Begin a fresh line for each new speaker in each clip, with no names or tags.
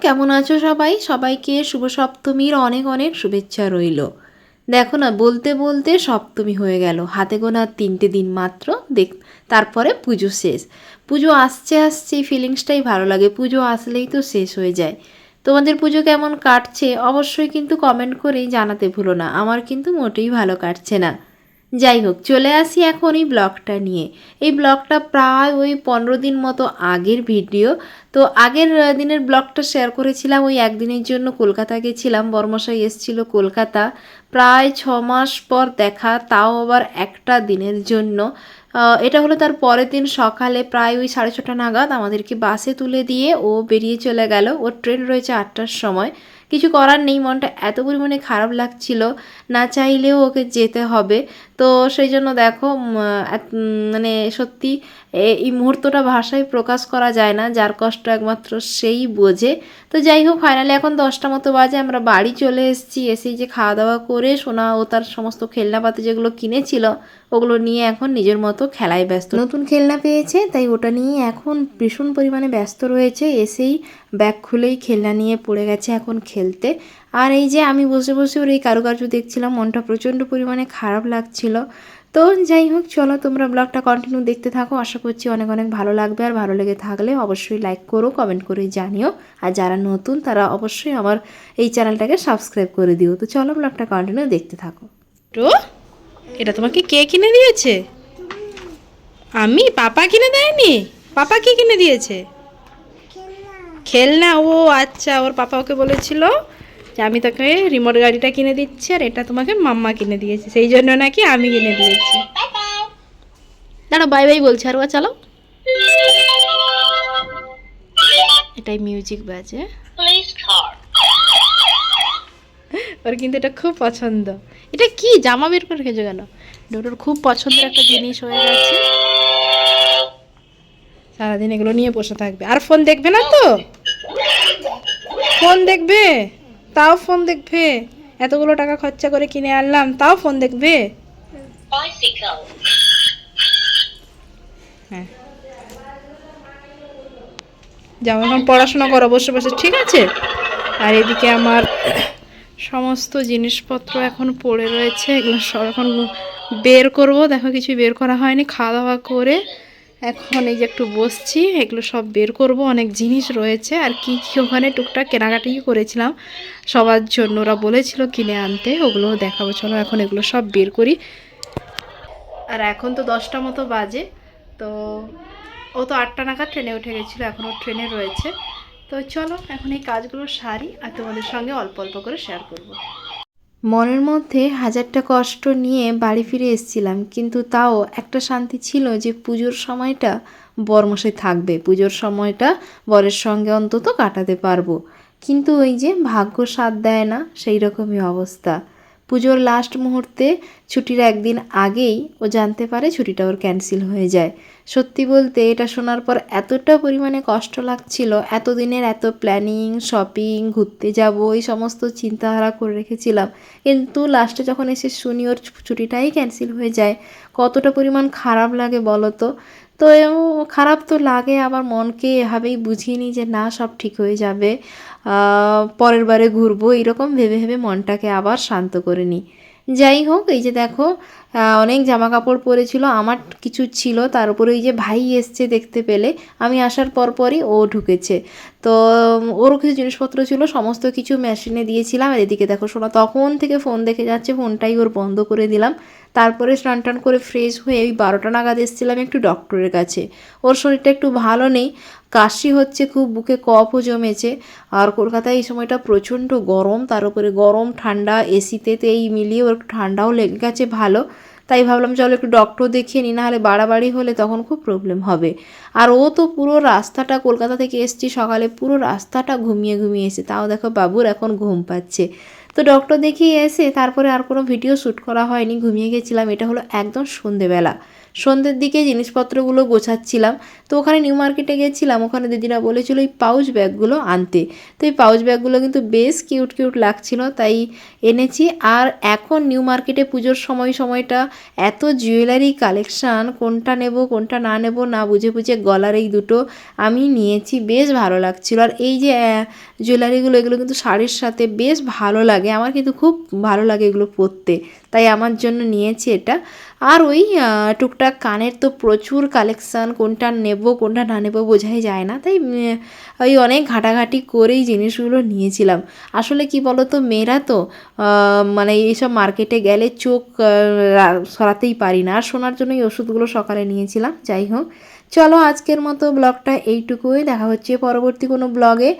কেমন আছো সবাই? সবাইকে শুভ সপ্তমীর অনেক অনেক শুভেচ্ছা রইল। দেখো না, বলতে বলতে সপ্তমী হয়ে গেল। হাতে গোনা তিনটে দিন মাত্র, দেখ, তারপরে পুজো শেষ। পুজো আসছে আসছে ফিলিংসটাই ভালো লাগে। পুজো আসলেই তো শেষ হয়ে যায়। তোমাদের পুজো কেমন কাটছে? অবশ্যই কিন্তু কমেন্ট করেই জানাতে ভুলো না। আমার কিন্তু মোটেই ভালো কাটছে না। যাই হোক, চলে আসি এখন এই ব্লগটা নিয়ে। এই ব্লগটা প্রায় ওই পনেরো দিন মতো আগের ভিডিও। তো আগের দিনের ব্লগটা শেয়ার করেছিলাম, ওই একদিনের জন্য কলকাতা গেছিলাম, বর্মশাই এসেছিল কলকাতা। প্রায় ছ মাস পর দেখা, তাও আবার একটা দিনের জন্য। এটা হলো তার পরের দিন সকালে প্রায় ওই সাড়ে ছটা নাগাদ আমাদেরকে বাসে তুলে দিয়ে ও বেরিয়ে চলে গেল। ওর ট্রেন রয়েছে আটটার সময়। কিছু করার নেই, মনটা এত পরিমাণে খারাপ লাগছিল, না চাইলেও ওকে যেতে হবে। তো সেই জন্য দেখো মানে সত্যি এই মুহূর্তটা ভাষায় প্রকাশ করা যায় না, যার কষ্ট একমাত্র সেই বোঝে। তো যাই হোক ফাইনালি এখন দশটা মতো বাজে, আমরা বাড়ি চলে এসেছি। এসেই যে খাওয়া দাওয়া করে সোনা ও তার সমস্ত খেলনাপাতি যেগুলো কিনেছিল, ওগুলো নিয়ে এখন নিজের মতো খেলায় ব্যস্ত। নতুন খেলনা পেয়েছে, তাই ওটা নিয়ে এখন ভীষণ পরিমাণে ব্যস্ত রয়েছে। এসেই ব্যাগ খুলেই খেলনা নিয়ে পড়ে গেছে এখন খেলতে। আর এই যে আমি বসে বসে ওর এই কারুকার্য দেখছিলাম, মনটা প্রচণ্ড পরিমাণে খারাপ লাগছিল। তো যাই হোক, চলো তোমরা ব্লগটা কন্টিনিউ দেখতে থাকো। আশা করছি অনেক অনেক ভালো লাগবে। আর ভালো লেগে থাকলে অবশ্যই লাইক করো কমেন্ট করে জানিও। আর যারা নতুন, তারা অবশ্যই আমার এই চ্যানেলটাকে সাবস্ক্রাইব করে দিও। তো চলো ব্লগটা কন্টিনিউ দেখতে থাকো।
তো, এটা তোমাকে কে কিনে দিয়েছে? আমি? পাপা কিনে দেয়নি? পাপা কি কিনে দিয়েছে? খেলনা? ও আচ্ছা ওর পাপা ওকে বলেছিল যে আমি তাকে রিমোট গাড়িটা কিনে দিচ্ছি আর এটা তোমাকে মাম্মা কিনে দিয়েছে। সেই জন্য নাকি আমি কিনে দিয়েছি। দাঁড়া বাই বাই বলছি আর ও চালো এটাই মিউজিক বাজে ওর কিন্তু এটা খুব পছন্দ। এটা কি জামা বের করে রেখেছো কেন? ডোটোর খুব পছন্দের একটা জিনিস হয়ে গেছে। সারাদিন এগুলো নিয়ে বসে থাকবে। আর ফোন দেখবে না তো? ফোন দেখবে? তাও ফোন দেখবে? এতগুলো টাকা খরচা করে কিনে আনলাম তাও ফোন দেখবে? হ্যাঁ। যাও এখন পড়াশোনা করো বসে বসে ঠিক আছে? আর এদিকে আমার সমস্ত জিনিসপত্র এখন পড়ে রয়েছে এগুলো সব এখন বের করব। দেখো কিছু বের করা হয়নি খাওয়া দাওয়া করে এখন এই যে একটু বসছি, এগুলো সব বের করব। অনেক জিনিস রয়েছে। আর কি কি ওখানে টুকটাক কেনাকাটি করেছিলাম। সবার জন্য ওরা বলেছিল কিনে আনতে, ওগুলো দেখাবো। চলো এখন এগুলো সব বের করি। আর এখন তো দশটা মতো বাজে। তো ও তো আটটা নাগাদ ট্রেনে উঠে গেছিল এখন ও ট্রেনে রয়েছে। তো চলো এখন এই কাজগুলো সারি, আর তোমাদের সঙ্গে অল্প অল্প করে শেয়ার করব।
মনের মধ্যে হাজারটা কষ্ট নিয়ে বাড়ি ফিরে এসেছিলাম, কিন্তু তাও একটা শান্তি ছিল যে পুজোর সময়টা বরমশাই থাকবে। পুজোর সময়টা বরের সঙ্গে অন্তত কাটাতে পারব। কিন্তু ওই যে ভাগ্য সাথ দেয় না সেই রকমই অবস্থা। পুজোর লাস্ট মুহূর্তে ছুটির একদিন আগেই ও জানতে পারে ছুটিটা ওর ক্যান্সেল হয়ে যায়। সত্যি বলতে এটা শোনার পর এতটা পরিমাণে কষ্ট লাগছিল, এতদিনের এত প্ল্যানিং শপিং ঘুরতে যাব, এই সমস্ত চিন্তাধারা করে রেখেছিলাম। কিন্তু লাস্টে যখন এসে শুনি ওর ছুটিটাই ক্যান্সেল হয়ে যায়, কতটা পরিমাণ খারাপ লাগে বলো তো? তো খারাপ তো লাগে, আবার মনকে এভাবেই বুঝিয়ে নিই যে না, সব ঠিক হয়ে যাবে পরের বারে ঘুরবো, এরকম ভেবে ভেবে মনটাকে আবার শান্ত করে নিই। যাই হোক, এই যে দেখো অনেক জামা কাপড় পরেছিল, আমার কিছু ছিল, তার উপরে এই যে ভাই এসছে দেখতে পেলে, আমি আসার পর পরই ও ঢুকেছে। তো ওরও কিছু জিনিসপত্র ছিল, সমস্ত কিছু মেশিনে দিয়েছিলাম, আর এদিকে দেখো শোনা তখন থেকে ফোন দেখে যাচ্ছে ফোনটাই ওর বন্ধ করে দিলাম। তারপরে স্নান টান করে ফ্রেশ হয়ে ওই বারোটা নাগাদ এসেছিলাম একটু ডক্টরের কাছে। ওর শরীরটা একটু ভালো নেই, কাশি হচ্ছে, খুব বুকে কফও জমেছে, আর কলকাতায় এই সময়টা প্রচণ্ড গরম, তার উপরে গরম, ঠান্ডা এসিতে তো এই মিলিয়ে ওর ঠান্ডাও লেগে গেছে ভালো। তাই ভাবলাম, চলো একটু ডক্টর দেখিয়ে নিই নাহলে বাড়াবাড়ি হলে তখন খুব প্রবলেম হবে। আর ও তো পুরো রাস্তাটা কলকাতা থেকে এসছি, সকালে পুরো রাস্তাটা ঘুমিয়ে ঘুমিয়ে এসে তাও দেখো বাবুর এখন ঘুম পাচ্ছে। তো ডক্টর দেখিয়ে এসে তারপরে আর কোনো ভিডিও শ্যুট করা হয়নি, ঘুমিয়ে গেছিলাম। এটা হলো একদম সন্ধেবেলা। সন্ধ্যের দিকে জিনিসপত্রগুলো গোছাচ্ছিলাম। তো ওখানে নিউ মার্কেটে গেছিলাম, ওখানে দিদিরা বলেছিল এই পাউচ ব্যাগগুলো আনতে। তো এই পাউচ ব্যাগগুলো কিন্তু বেশ কিউট কিউট লাগছিল, তাই এনেছি। আর এখন নিউ মার্কেটে পুজোর সময়, সময়টা এত জুয়েলারি কালেকশান কোনটা নেব, কোনটা না নেব, না বুঝে বুঝে গলার এই দুটো আমি নিয়েছি, বেশ ভালো লাগছিল। আর এই যে জুয়েলারিগুলো এগুলো কিন্তু শাড়ির সাথে বেশ ভালো লাগে। আমার কিন্তু খুব ভালো লাগে এগুলো পরতে। তাই আমার জন্য নিয়েছি এটা। আর ওই টুকটাক কানের তো প্রচুর কালেকশান কোনটা নেব, কোনটা না নেব বোঝাই যায় না। তাই ওই অনেক ঘাটাঘাটি করেই জিনিসগুলো নিয়েছিলাম। আসলে কি বলো তো মেয়েরা তো মানে এইসব মার্কেটে গেলে চোখ সরাতেই পারি না। আর শোনার জন্য এই ওষুধগুলো সকালে নিয়েছিলাম, যাই হোক। চলো আজকের মতো ব্লগটা এইটুকুই। দেখা হচ্ছে পরবর্তী কোনো ব্লগে।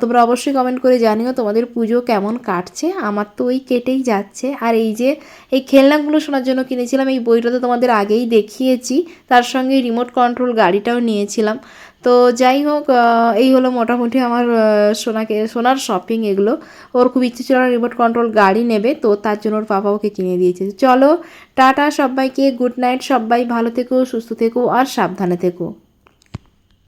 তোমরা অবশ্যই কমেন্ট করে জানিও তোমাদের পুজো কেমন কাটছে। আমার তো ওই কেটেই যাচ্ছে। আর এই যে, এই খেলনাগুলো শোনার জন্য কিনেছিলাম, এই বইটা তো তোমাদের আগেই দেখিয়েছি। তার সঙ্গে রিমোট কন্ট্রোল গাড়িটাও নিয়েছিলাম। তো যাই হোক এই হলো মোটামুটি আমার সোনাকে, সোনার শপিং এগুলো। ওর খুব ইচ্ছে ছিল রিমোট কন্ট্রোল গাড়ি নেবে, তো তার জন্য ওর পাপা ওকে কিনে দিয়েছে। চলো, টাটা সবাইকে গুড নাইট সবাই, ভালো থেকো, সুস্থ থেকো, আর সাবধানে থেকো।